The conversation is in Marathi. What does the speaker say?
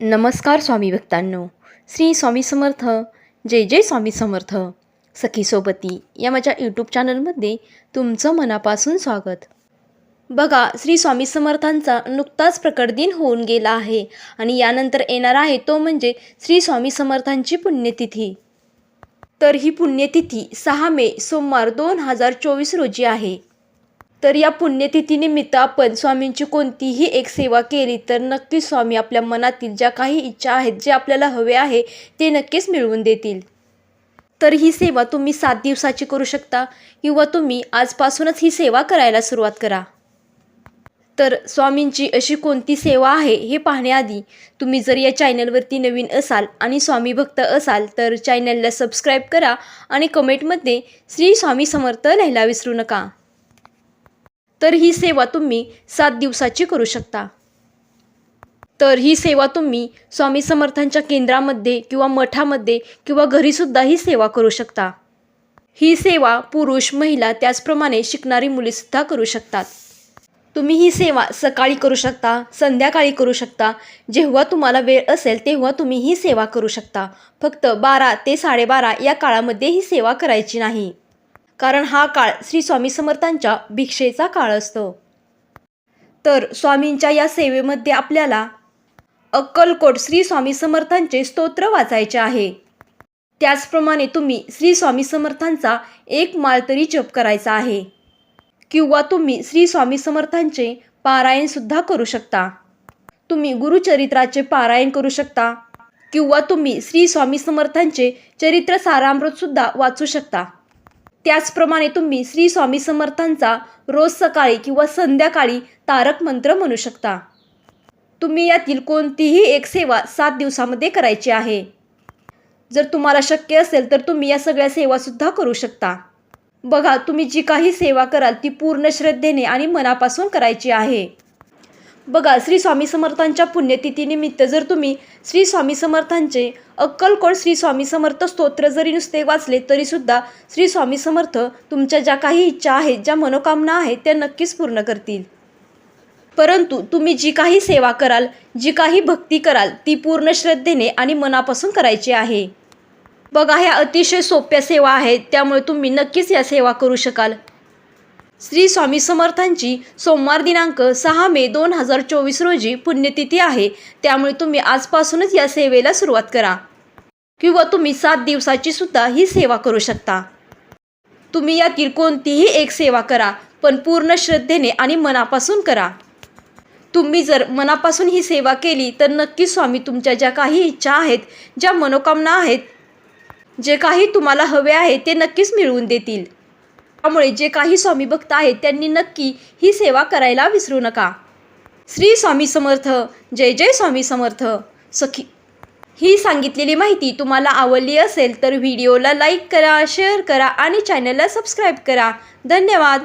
नमस्कार स्वामी भक्तांनो. श्री स्वामी समर्थ जय जय स्वामी समर्थ. सखी सोबती या माझ्या यूट्यूब चॅनलमध्ये तुमचं मनापासून स्वागत. बघा श्री स्वामी समर्थांचा नुकताच प्रकट दिन होऊन गेला आहे आणि यानंतर येणार आहे तो म्हणजे श्री स्वामी समर्थांची पुण्यतिथी. तर ही पुण्यतिथी सहा मे सोमवार दोन हजार चोवीस रोजी आहे. तर या पुण्यतिथीनिमित्त आपण स्वामींची कोणतीही एक सेवा केली तर नक्कीच स्वामी आपल्या मनातील ज्या काही इच्छा आहेत जे आपल्याला हवे आहे ते नक्कीच मिळवून देतील. तर ही सेवा तुम्ही सात दिवसाची करू शकता किंवा तुम्ही आजपासूनच ही सेवा करायला सुरुवात करा. तर स्वामींची अशी कोणती सेवा आहे हे पाहण्याआधी तुम्ही जर या चॅनलवरती नवीन असाल आणि स्वामी भक्त असाल तर चॅनलला सबस्क्राईब करा आणि कमेंटमध्ये श्री स्वामी समर्थ लिहायला विसरू नका. तर ही सेवा तुम्ही सात दिवसाची करू शकता. तर ही सेवा तुम्ही स्वामी समर्थांच्या केंद्रामध्ये किंवा मठामध्ये किंवा घरीसुद्धा ही सेवा करू शकता. ही सेवा पुरुष महिला त्याचप्रमाणे शिकणारी मुलीसुद्धा करू शकतात. तुम्ही ही सेवा सकाळी करू शकता संध्याकाळी करू शकता. जेव्हा तुम्हाला वेळ असेल तेव्हा तुम्ही ही सेवा करू शकता. फक्त बारा ते साडेबारा या काळामध्ये ही सेवा करायची नाही. कारण हा काळ श्री स्वामी समर्थांच्या भिक्षेचा काळ असतो. तर स्वामींच्या या सेवेमध्ये आपल्याला अक्कलकोट श्री स्वामी समर्थांचे स्तोत्र वाचायचे आहे. त्याचप्रमाणे तुम्ही श्री स्वामी समर्थांचा एक माळ तरी जप करायचा आहे. किंवा तुम्ही श्री स्वामी समर्थांचे पारायणसुद्धा करू शकता. तुम्ही गुरुचरित्राचे पारायण करू शकता. किंवा तुम्ही श्री स्वामी समर्थांचे चरित्र सारामृतसुद्धा वाचू शकता. त्याचप्रमाणे तुम्ही श्री स्वामी समर्थांचा रोज सकाळी किंवा संध्याकाळी तारक मंत्र म्हणू शकता. तुम्ही यातील कोणतीही एक सेवा सात दिवसामध्ये करायची आहे. जर तुम्हाला शक्य असेल तर तुम्ही या सगळ्या सेवासुद्धा करू शकता. बघा तुम्ही जी काही सेवा कराल ती पूर्ण श्रद्धेने आणि मनापासून करायची आहे. बघा श्री स्वामी समर्थांच्या पुण्यतिथीनिमित्त जर तुम्ही श्री स्वामी समर्थांचे अक्कलकोट श्री स्वामी समर्थ स्तोत्र जरी नुसते वाचले तरीसुद्धा श्री स्वामी समर्थ तुमच्या ज्या काही इच्छा आहेत ज्या मनोकामना आहेत त्या नक्कीच पूर्ण करतील. परंतु तुम्ही जी काही सेवा कराल जी काही भक्ती कराल ती पूर्ण श्रद्धेने आणि मनापासून करायची आहे. बघा ह्या अतिशय सोप्या सेवा आहेत त्यामुळे तुम्ही नक्कीच या सेवा करू शकाल. श्री स्वामी समर्थांची सोमवार दिनांक सहा मे दोन हजार चोवीस रोजी पुण्यतिथी आहे. त्यामुळे तुम्ही आजपासूनच या सेवेला सुरुवात करा. किंवा तुम्ही सात दिवसाची सुद्धा ही सेवा करू शकता. तुम्ही यातील कोणतीही एक सेवा करा पण पूर्ण श्रद्धेने आणि मनापासून करा. तुम्ही जर मनापासून ही सेवा केली तर नक्की स्वामी तुमच्या ज्या काही इच्छा आहेत ज्या मनोकामना आहेत जे काही तुम्हाला हवे आहे ते नक्कीच मिळवून देतील. त्यामुळे जे काही स्वामी भक्त आहेत त्यांनी नक्की ही सेवा करायला विसरू नका. श्री स्वामी समर्थ जय जय स्वामी समर्थ. सखी ही सांगितलेली माहिती तुम्हाला आवडली असेल तर व्हिडिओला लाईक करा शेअर करा आणि चॅनलला सबस्क्राईब करा. धन्यवाद.